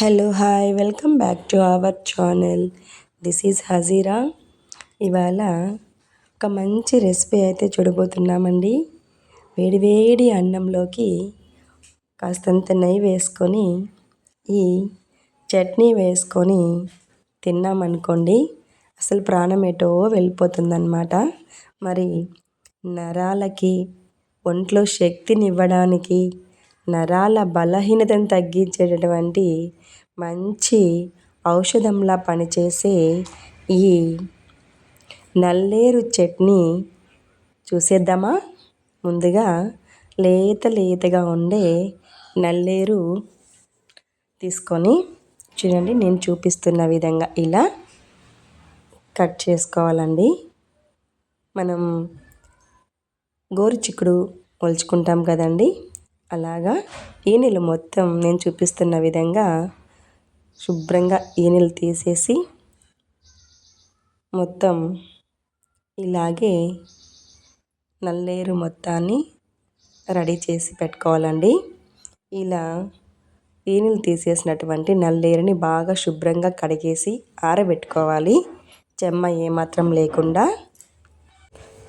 Hello hi welcome back to our channel this is Hajira ఇవాళ ఒక మంచి recipe అయితే చూడబోతున్నామండి. వేడివేడి అన్నంలోకి కాస్తంత నెయ్యి వేసుకొని ఈ చట్నీ వేసుకొని తిన్నామనుకోండి అసలు ప్రాణం ఎటో వెళ్ళిపోతుందన్నమాట. మరి నరాలకి ఒంట్లో శక్తినివ్వడానికి నరాల బలహీనతను తగ్గించేటటువంటి మంచి ఔషధంలా పనిచేసే ఈ నల్లేరు చట్నీ చూసేద్దామా? ముందుగా లేత లేతగా ఉండే నల్లేరు తీసుకొని చూడండి నేను చూపిస్తున్న విధంగా ఇలా కట్ చేసుకోవాలండి. మనం గోరుచిక్కుడు ఒలుచుకుంటాం కదండి. అలాగా ఈనెలు మొత్తం నేను చూపిస్తున్న విధంగా శుభ్రంగా ఈనెలు తీసేసి మొత్తం ఇలాగే నల్లేరు మొత్తాన్ని రెడీ చేసి పెట్టుకోవాలండి. ఇలా ఈనెలు తీసేసినటువంటి నల్లేరుని బాగా శుభ్రంగా కడిగేసి ఆరబెట్టుకోవాలి. చెమ్మ ఏమాత్రం లేకుండా.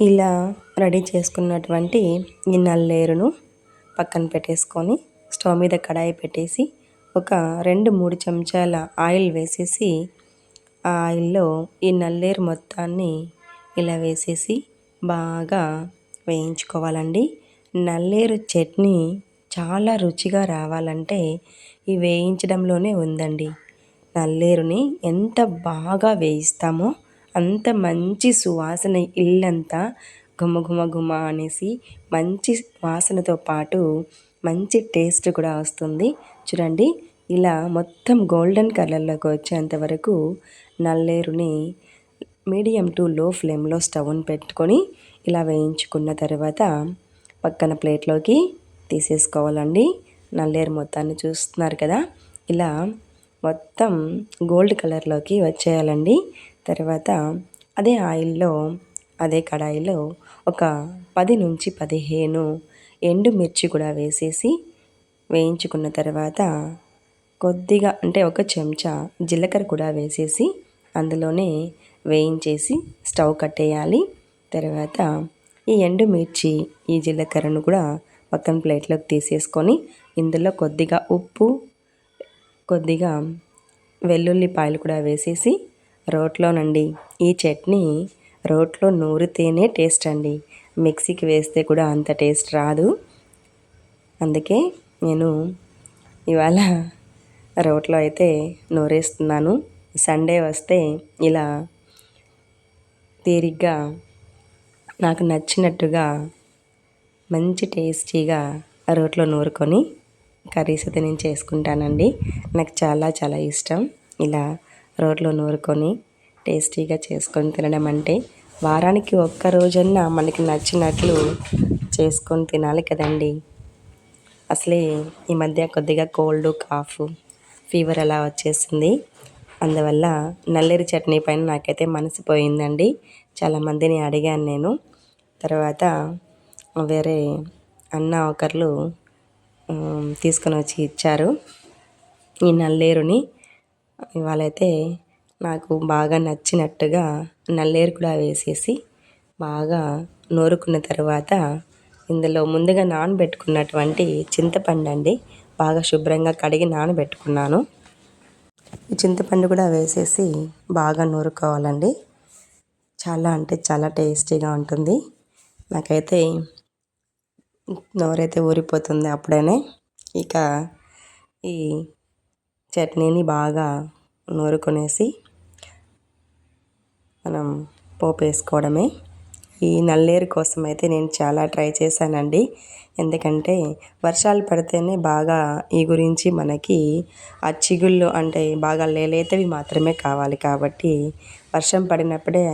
ఇలా రెడీ చేసుకున్నటువంటి ఈ నల్లేరును పక్కన పెట్టేసుకొని స్టవ్ మీద కడాయి పెట్టేసి ఒక రెండు మూడు చెంచాల ఆయిల్ వేసేసి ఆ ఆయిల్లో ఈ నల్లేరు మొత్తాన్ని ఇలా వేసేసి బాగా వేయించుకోవాలండి. నల్లేరు చట్నీ చాలా రుచిగా రావాలంటే ఈ వేయించడంలోనే ఉందండి. నల్లేరుని ఎంత బాగా వేయిస్తామో అంత మంచి సువాసన ఇల్లంతా ఘుమ ఘుమ ఘుమ అనేసి మంచి వాసనతో పాటు మంచి టేస్ట్ కూడా వస్తుంది. చూడండి ఇలా మొత్తం గోల్డెన్ కలర్లోకి వచ్చేంత వరకు నల్లేరుని మీడియం టు లో ఫ్లేమ్లో స్టవ్ని పెట్టుకొని ఇలా వేయించుకున్న తర్వాత పక్కన ప్లేట్లోకి తీసేసుకోవాలండి. నల్లేరు మొత్తాన్ని చూస్తున్నారు కదా? ఇలా మొత్తం గోల్డ్ కలర్లోకి వచ్చేయాలండి. తర్వాత అదే ఆయిల్లో అదే కడాయిలో ఒక పది నుంచి పదిహేను ఎండుమిర్చి కూడా వేసేసి వేయించుకున్న తర్వాత కొద్దిగా అంటే ఒక చెంచా జీలకర్ర కూడా వేసేసి అందులోనే వేయించేసి స్టవ్ కట్టేయాలి. తర్వాత ఈ ఎండుమిర్చి ఈ జీలకర్రను కూడా పక్కన ప్లేట్లోకి తీసేసుకొని ఇందులో కొద్దిగా ఉప్పు కొద్దిగా వెల్లుల్లిపాయలు కూడా వేసేసి రోట్లోనండి ఈ చట్నీ రోట్లో నూరితేనే టేస్ట్ అండి. మిక్సీకి వేస్తే కూడా అంత టేస్ట్ రాదు. అందుకే నేను ఇవాళ రోట్లో అయితే నూరేస్తున్నాను. సండే వస్తే ఇలా తీరిగ్గా నాకు నచ్చినట్టుగా మంచి టేస్టీగా రోట్లో నూరుకొని కర్రీస్ అయితే నేను చేసుకుంటానండి. నాకు చాలా చాలా ఇష్టం. ఇలా రోట్లో నూరుకొని టేస్టీగా చేసుకొని తినడం అంటే వారానికి ఒక్క రోజన్నా మనకి నచ్చినట్లు చేసుకొని తినాలి కదండి. అసలే ఈ మధ్య కొద్దిగా కోల్డ్ కాఫ్ ఫీవర్ అలా వచ్చేసింది. అందువల్ల నల్లేరు చట్నీ పైన నాకైతే మనసిపోయిందండి చాలామందిని అడిగాను నేను. తర్వాత వేరే అన్న ఒకరు తీసుకొని వచ్చి ఇచ్చారు ఈ నల్లేరుని. ఇవాళైతే నాకు బాగా నచ్చినట్టుగా నల్లేరు కూడా వేసేసి బాగా నూరుకున్న తర్వాత ఇందులో ముందుగా నానబెట్టుకున్నటువంటి చింతపండు అండి బాగా శుభ్రంగా కడిగి నానబెట్టుకున్నాను. ఈ చింతపండు కూడా వేసేసి బాగా నూరుకోవాలండి. చాలా అంటే చాలా టేస్టీగా ఉంటుంది. నాకైతే నోరైతే ఊరిపోతుంది అప్పుడనే. ఇక ఈ చట్నీని బాగా నూరుకొనేసి మనం పోపు వేసుకోవడమే ఈ నల్లేరు కోసం అయితే నేను చాలా ట్రై చేశానండి. ఎందుకంటే వర్షాలు పడితేనే బాగా ఈ గురించి మనకి ఆ చిగుళ్ళు అంటే బాగా లేలేతవి మాత్రమే కావాలి కాబట్టి వర్షం పడినప్పుడే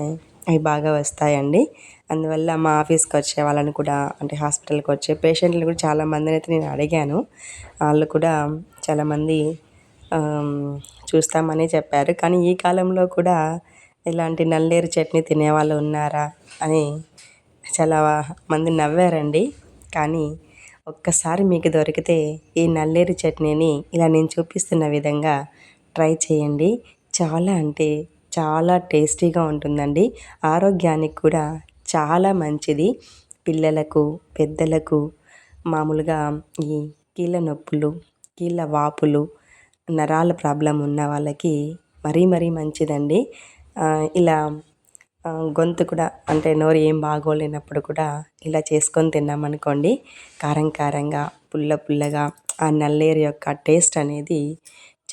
అవి బాగా వస్తాయండి. అందువల్ల మా ఆఫీస్కి వచ్చే వాళ్ళని కూడా అంటే హాస్పిటల్కి వచ్చే పేషెంట్లు కూడా చాలామందిని అయితే నేను అడిగాను. వాళ్ళు కూడా చాలామంది చూస్తామని చెప్పారు. కానీ ఈ కాలంలో కూడా ఇలాంటి నల్లేరు చట్నీ తినేవాళ్ళు ఉన్నారా అని చాలా మంది నవ్వారండి. కానీ ఒక్కసారి మీకు దొరికితే ఈ నల్లేరు చట్నీని ఇలా నేను చూపిస్తున్న విధంగా ట్రై చేయండి. చాలా అంటే చాలా టేస్టీగా ఉంటుందండి. ఆరోగ్యానికి కూడా చాలా మంచిది. పిల్లలకు పెద్దలకు మామూలుగా ఈ కీళ్ళ నొప్పులు కీళ్ళ వాపులు నరాల ప్రాబ్లం ఉన్న వాళ్ళకి మరీ మరీ మంచిదండి. ఇలా గొంతు కూడా అంటే నోరు ఏం బాగోలేనప్పుడు కూడా ఇలా చేసుకొని తిన్నామనుకోండి కారం కారంగా పుల్ల పుల్లగా ఆ నల్లేరు యొక్క టేస్ట్ అనేది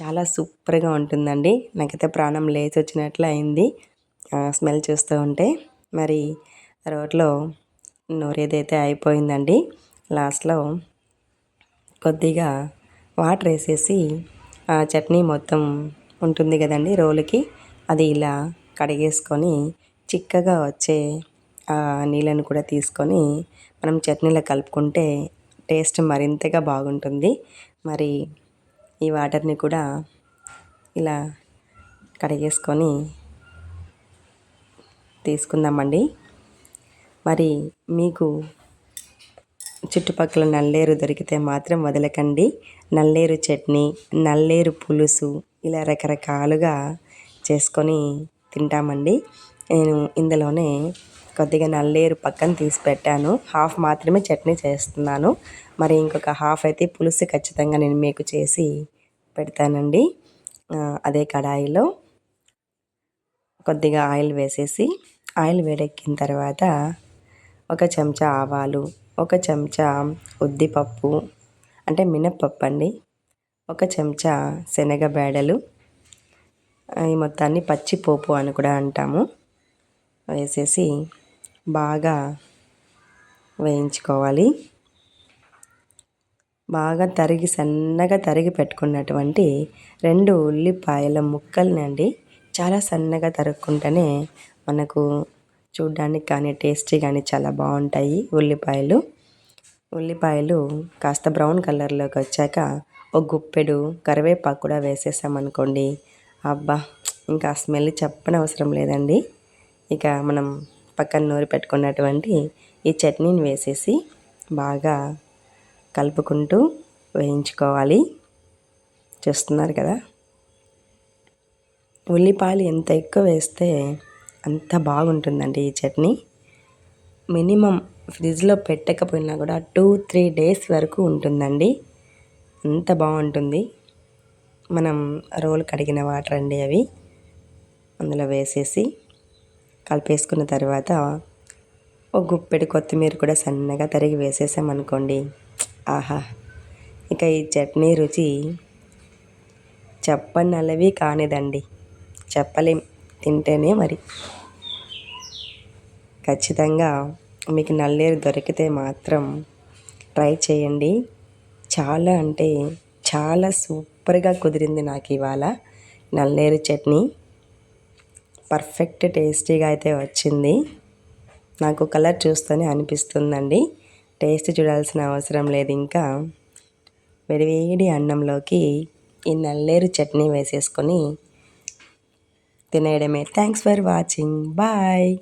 చాలా సూపర్గా ఉంటుందండి. నాకైతే ప్రాణం లేచి వచ్చినట్లు అయింది స్మెల్ చూస్తూ ఉంటే మరి రోట్లో నోరు ఏదైతే అయిపోయిందండి లాస్ట్లో కొద్దిగా వాటర్ వేసేసి ఆ చట్నీ మొత్తం ఉంటుంది కదండి రోలుకి అది ఇలా కడిగేసుకొని చిక్కగా వచ్చే నీళ్ళను కూడా తీసుకొని మనం చట్నీలో కలుపుకుంటే టేస్ట్ మరింతగా బాగుంటుంది. మరి ఈ వాటర్ని కూడా ఇలా కడిగేసుకొని తీసుకుందామండి. మరి మీకు చుట్టుపక్కల నల్లేరు దొరికితే మాత్రం వదలకండి. నల్లేరు చట్నీ నల్లేరు పులుసు ఇలా రకరకాలుగా చేసుకొని తింటామండి. నేను ఇందులోనే కొద్దిగా నల్లేరు పక్కన తీసి పెట్టాను. హాఫ్ మాత్రమే చట్నీ చేస్తున్నాను. మరి ఇంకొక హాఫ్ అయితే పులుసు ఖచ్చితంగా నేను మీకు చేసి పెడతానండి. అదే కడాయిలో కొద్దిగా ఆయిల్ వేసేసి ఆయిల్ వేడెక్కిన తర్వాత ఒక చెంచా ఆవాలు ఒక చెంచా ఉద్దిపప్పు అంటే మినప్పప్పు అండి ఒక చెంచా శనగ బేడలు ఈ మొత్తాన్ని పచ్చిపోపు అని కూడా అంటాము. వేసేసి బాగా వేయించుకోవాలి. బాగా తరిగి సన్నగా తరిగి పెట్టుకున్నటువంటి రెండు ఉల్లిపాయల ముక్కల్నండి. చాలా సన్నగా తరుక్కుంటేనే మనకు చూడ్డానికి కానీ టేస్టీ కానీ చాలా బాగుంటాయి ఉల్లిపాయలు. ఉల్లిపాయలు కాస్త బ్రౌన్ కలర్లోకి వచ్చాక ఒక గుప్పెడు కరివేపాకు కూడా వేసేసామనుకోండి అబ్బా ఇంకా స్మెల్ చెప్పనవసరం లేదండి. ఇక మనం పక్కన నూరి పెట్టుకున్నటువంటి ఈ చట్నీని వేసేసి బాగా కలుపుకుంటూ వేయించుకోవాలి. చూస్తున్నారు కదా? ఉల్లిపాయలు ఎంత ఎక్కువ వేస్తే అంత బాగుంటుందండి ఈ చట్నీ. మినిమం ఫ్రిడ్జ్లో పెట్టకపోయినా కూడా టూ త్రీ డేస్ వరకు ఉంటుందండి. అంత బాగుంటుంది. మనం రోల్ కడిగిన వాటర్ అండి అవి. అందులో వేసేసి కలిపేసుకున్న తర్వాత ఒక గుప్పెడు కొత్తిమీర కూడా సన్నగా తరిగి వేసేసామనుకోండి. ఆహా! ఇక ఈ చట్నీ రుచి చెప్పనలవి కానిదండి. చెప్పలేం తింటేనే మరి. ఖచ్చితంగా మీకు నల్లేరు దొరికితే మాత్రం ట్రై చేయండి. చాలా అంటే చాలా సూపర్గా కుదిరింది నాకు ఇవాళ. నల్లేరు చట్నీ. పర్ఫెక్ట్ టేస్టీగా అయితే వచ్చింది. నాకు కలర్ చూస్తూనే అనిపిస్తుందండి. టేస్ట్ చూడాల్సిన అవసరం లేదు ఇంకా. వేడివేడి అన్నంలోకి ఈ నల్లేరు చట్నీ వేసేసుకొని తినేయడమే. Thanks for watching. బాయ్.